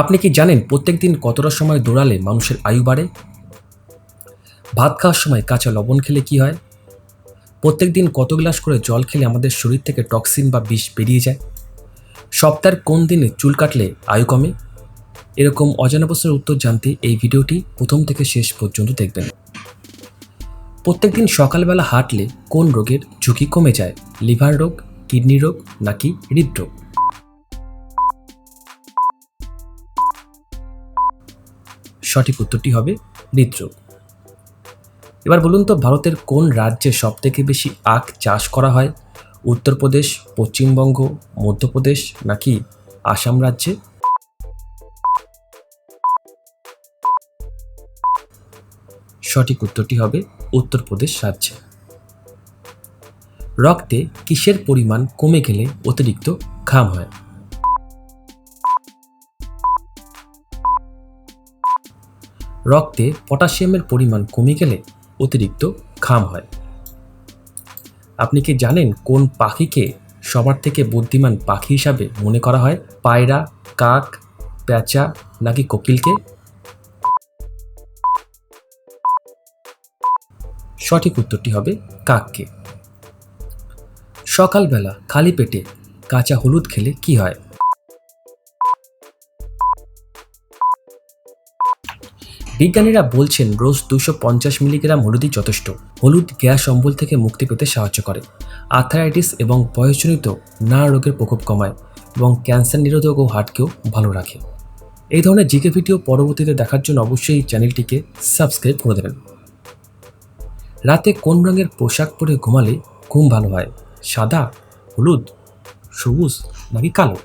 আপনি কি জানেন প্রত্যেক দিন কতটা সময় দৌড়ালে মানুষের আয়ু বাড়ে? ভাত খাওয়ার সময় কাঁচা লবণ খেলে কি হয়? প্রত্যেক দিন কত গ্লাস করে জল খেলে আমাদের শরীর থেকে টক্সিন বা বিষ বেরিয়ে যায়? সপ্তাহের কোন দিনে চুল কাটলে আয়ু কমে? এরকম অজানা প্রশ্নের উত্তর জানতে এই ভিডিওটি প্রথম থেকে শেষ পর্যন্ত দেখবেন। প্রত্যেক দিন সকালবেলা হাঁটলে কোন রোগের ঝুঁকি কমে যায়? লিভার রোগ, কিডনি রোগ নাকি হৃদরোগ? সঠিক উত্তরটি হবে হৃদরোগ। এবার বলুন তো, ভারতের কোন রাজ্যে সবথেকে বেশি আখ চাষ করা হয়? উত্তরপ্রদেশ, পশ্চিমবঙ্গ, মধ্যপ্রদেশ নাকি আসাম রাজ্যে? সঠিক উত্তরটি হবে উত্তরপ্রদেশ রাজ্যে। রক্তে কিসের পরিমাণ কমে গেলে অতিরিক্ত ঘাম হয়? রক্তে পটাশিয়ামের পরিমাণ কমে গেলে অতিরিক্ত ঘাম হয়। আপনি কি জানেন কোন পাখিকে সবার থেকে বুদ্ধিমান পাখি হিসাবে মনে করা হয়? পায়রা, কাক, প্যাঁচা নাকি কোকিলকে? সঠিক উত্তরটি হবে কাককে। সকালবেলা খালি পেটে কাঁচা হলুদ খেলে কি হয়? বিজ্ঞানীরা বলছেন রোজ দুশো পঞ্চাশ মিলিগ্রাম হলুদই যথেষ্ট। হলুদ গ্যাস অম্বল থেকে মুক্তি পেতে সাহায্য করে। আর্থারাইটিস এবং বয়সজনিত নানা রোগের প্রকোপ কমায় এবং ক্যান্সার নিরোধক ও হার্টকেও ভালো রাখে। এই ধরনের জিকে ভিডিও পরবর্তীতে দেখার জন্য অবশ্যই চ্যানেলটিকে সাবস্ক্রাইব করে দেবেন। রাতে কোন রঙের পোশাক পরে ঘুমালে ঘুম ভালো হয়? সাদা, হলুদ, সবুজ নাকি কালো?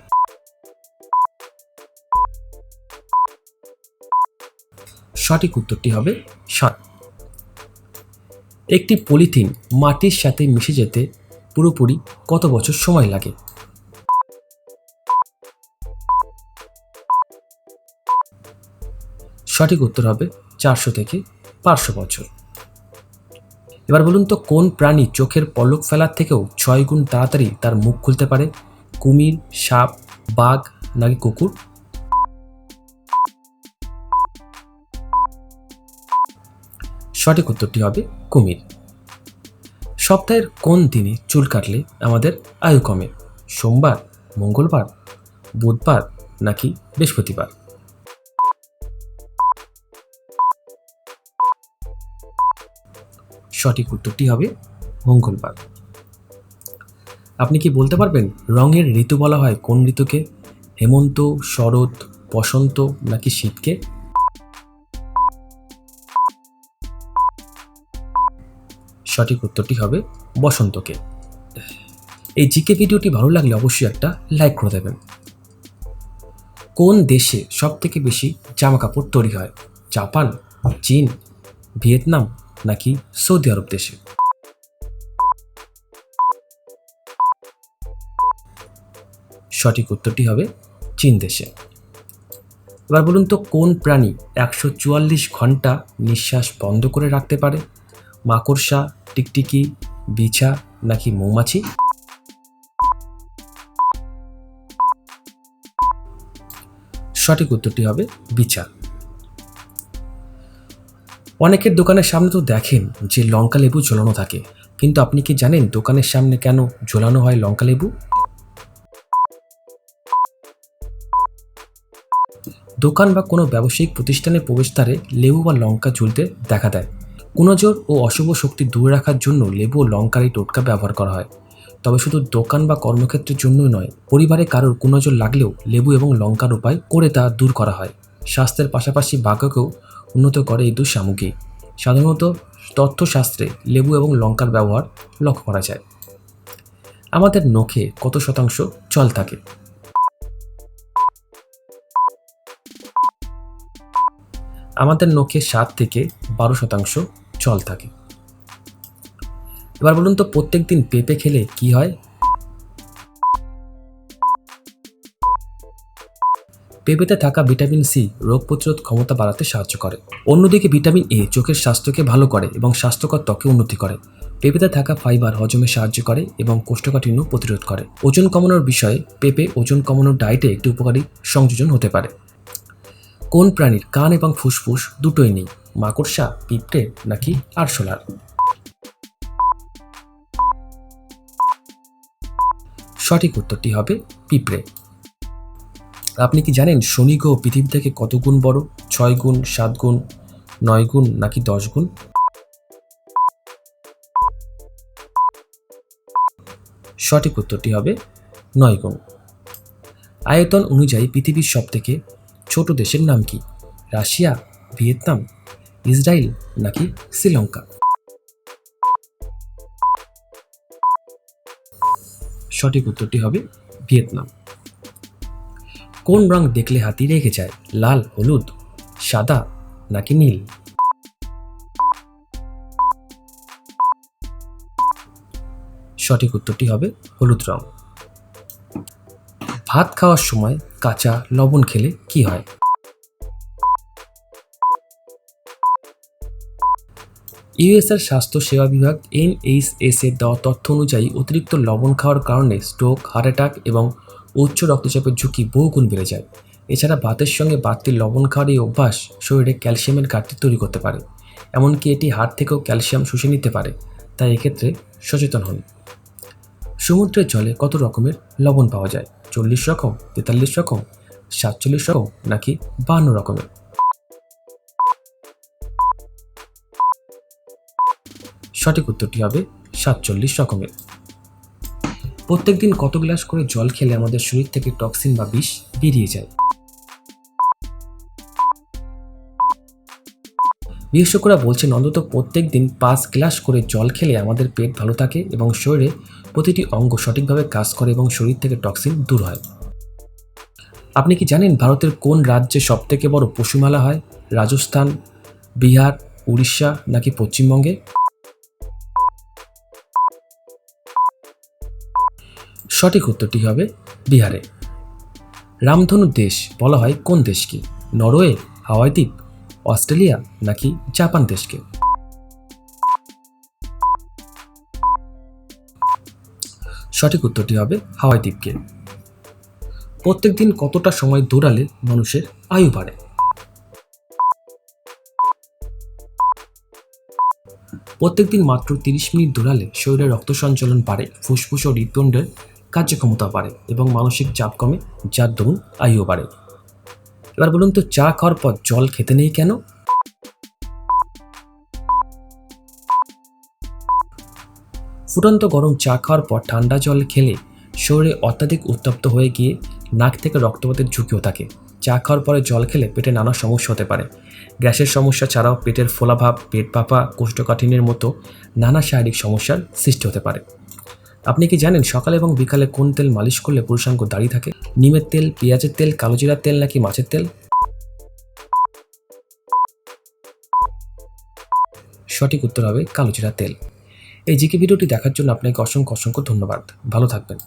সঠিক উত্তরটি হবে সাত। একটি পলিথিন মাটির সাথে মিশে যেতে পুরোপুরি কত বছর সময় লাগে? সঠিক উত্তর হবে চারশো থেকে পাঁচশো বছর। এবার বলুন তো, কোন প্রাণী চোখের পলক ফেলার থেকেও ছয় গুণ তাড়াতাড়ি তার মুখ খুলতে পারে? কুমির, সাপ, বাঘ নাকি কুকুর? সঠিক উত্তরটি হবে কুমির। সপ্তাহের কোন দিনে চুল কাটলে আমাদের আয়ু কমে? সোমবার, মঙ্গলবার, বুধবার নাকি বৃহস্পতিবার? সঠিক উত্তরটি হবে মঙ্গলবার। আপনি কি বলতে পারবেন রঙের ঋতু বলা হয় কোন ঋতুকে? হেমন্ত, শরৎ, বসন্ত নাকি শীতকে? সঠিক উত্তরটি হবে বসন্তকে। এই জিকে ভিডিওটি ভালো লাগলে অবশ্যই একটা লাইক করে দেবেন। কোন দেশে সব থেকে বেশি জামা কাপড় তৈরি হয়? জাপান, চীন, ভিয়েতনাম নাকি সৌদি আরব দেশে? সঠিক উত্তরটি হবে চীন দেশে। এবার বলুন তো, কোন প্রাণী একশো চুয়াল্লিশ ঘণ্টা নিঃশ্বাস বন্ধ করে রাখতে পারে? মাকড়সা টিকটিকি, বিছা নাকি মৌমাছি? সঠিক উত্তরটি হবে বিছা। অনেকের দোকানের সামনে তো দেখেন যে লঙ্কা লেবু ঝোলানো থাকে, কিন্তু আপনি কি জানেন দোকানের সামনে কেন ঝোলানো হয় লঙ্কা লেবু? দোকান বা কোনো ব্যবসায়িক প্রতিষ্ঠানের প্রবেশদ্বারে লেবু বা লঙ্কা ঝুলতে দেখা দেয়। গুণজোর ও অশুভ শক্তি দূরে রাখার জন্য লেবু ও লঙ্কার এই টোটকা ব্যবহার করা হয়। তবে শুধু দোকান বা কর্মক্ষেত্রের জন্যই নয়, পরিবারে কারোর কুনজর লাগলেও লেবু এবং লঙ্কার উপায় করে তা দূর করা হয়। স্বাস্থ্যের পাশাপাশি ভাগ্যকেও উন্নত করে এই দুই সামগ্রী সাধারণত তথ্যশাস্ত্রে লেবু এবং লঙ্কার ব্যবহার লক্ষ্য করা যায়। আমাদের নখে কত শতাংশ জল থাকে? আমাদের নখে সাত থেকে বারো শতাংশ জল থাকে। এবার বলুন তো, প্রত্যেক দিন পেঁপে খেলে কি হয়? পেঁপেতে থাকা ভিটামিন সি রোগ প্রতিরোধ ক্ষমতা বাড়াতে সাহায্য করে। অন্যদিকে ভিটামিন এ চোখের স্বাস্থ্যকে ভালো করে এবং স্বাস্থ্যকর ত্বকে উন্নতি করে। পেঁপেতে থাকা ফাইবার হজমে সাহায্য করে এবং কোষ্ঠকাঠিন্য প্রতিরোধ করে। ওজন কমানোর বিষয়ে পেঁপে ওজন কমানোর ডায়েটে একটি উপকারী সংযোজন হতে পারে। কোন প্রাণীর কান এবং ফুসফুস দুটোই নেই? মাকড়সা, পিঁপড়ে নাকি আরশোলার? সঠিক উত্তরটি হবে পিঁপড়ে। আপনি কি জানেন শনি গ্রহ পৃথিবী থেকে কত গুণ বড়? ছয় গুণ, সাত গুণ, নয় গুণ নাকি দশ গুণ? সঠিক উত্তরটি হবে নয় গুণ। আয়তন অনুযায়ী পৃথিবীর সবথেকে ছোট দেশের নাম কি? রাশিয়া, ভিয়েতনাম ইসরায়েল নাকি শ্রীলঙ্কা? সঠিক উত্তরটি হবে ভিয়েতনাম। কোন রং দেখলে হাতি রেখে যায়? লাল, হলুদ, সাদা নাকি নীল? সঠিক উত্তরটি হবে হলুদ রং। ভাত খাওয়ার সময় কাঁচা লবণ খেলে কি হয়? ইউএসএর স্বাস্থ্য সেবা বিভাগ এনএইচএস এর দেওয়া তথ্য অনুযায়ী অতিরিক্ত লবণ খাওয়ার কারণে স্ট্রোক, হার্ট অ্যাটাক এবং উচ্চ রক্তচাপের ঝুঁকি বহুগুণ বেড়ে যায়। এছাড়া ভাতের সঙ্গে বাড়তি লবণ খাওয়ার এই অভ্যাস শরীরে ক্যালসিয়ামের ঘাটতি তৈরি করতে পারে, এমনকি এটি হাড় থেকেও ক্যালসিয়াম শুষে নিতে পারে, তাই এক্ষেত্রে সচেতন হন। সমুদ্রের জলে কত রকমের লবণ পাওয়া যায়? চল্লিশ রকম, তেতাল্লিশ রকম, সাতচল্লিশ রকম নাকি বান্ন রকমের? সঠিক উত্তরটি হবে সাতচল্লিশ রকমের। প্রত্যেকদিন কত গ্লাস করে জল খেলে আমাদের শরীর থেকে টক্সিন বা বিষ বেরিয়ে যায়? বিশেষজ্ঞরা বলছেন, অন্তত প্রত্যেক দিন পাঁচ গ্লাস করে জল খেলে আমাদের পেট ভালো থাকে এবং শরীরে প্রতিটি অঙ্গ সঠিকভাবে কাজ করে এবং শরীর থেকে টক্সিন দূর হয়। আপনি কি জানেন ভারতের কোন রাজ্যে সবথেকে বড় পশুমেলা হয়? রাজস্থান, বিহার, উড়িষ্যা নাকি পশ্চিমবঙ্গে? সঠিক উত্তরটি হবে বিহারে। রামধনু দেশ বলা হয় কোন দেশকে নরওয়ে হাওয়াই দ্বীপ অস্ট্রেলিয়া নাকি জাপান দেশকে? সঠিক উত্তরটি হবে হাওয়াই দ্বীপকে। প্রত্যেকদিন কতটা সময় দৌড়ালে মানুষের আয়ু বাড়ে? প্রত্যেকদিন মাত্র তিরিশ মিনিট দৌড়ালে শরীরে রক্ত সঞ্চালন বাড়ে, ফুসফুস ও হৃদপিণ্ডের কার্যক্ষমতা বাড়ে এবং মানসিক চাপ কমে, যার দরুন আয়ুও বাড়ে। এবার বলুন তো, চা খাওয়ার পর জল খেতে নেই কেন? ফুটন্ত গরম চা খাওয়ার পর ঠান্ডা জল খেলে শরীরে অত্যাধিক উত্তপ্ত হয়ে গিয়ে নাক থেকে রক্তপাতের ঝুঁকিও থাকে। চা খাওয়ার পরে জল খেলে পেটে নানা সমস্যা হতে পারে। গ্যাসের সমস্যা ছাড়াও পেটের ফোলাভাব, পেট পাপা, কোষ্ঠকাঠিন্যের মতো নানা শারীরিক সমস্যার সৃষ্টি হতে পারে। আপনি কি জানেন সকালে এবং বিকালে কোন তেল মালিশ করলে পুরুষাঙ্গ দাঁড়িয়ে থাকে? নিমের তেল, পেঁয়াজের তেল, কালো জিরার তেল নাকি মাছের তেল? সঠিক উত্তর হবে কালো জিরা তেল। এই জিকে ভিডিওটি দেখার জন্য আপনাকে অসংখ্য অসংখ্য ধন্যবাদ। ভালো থাকবেন।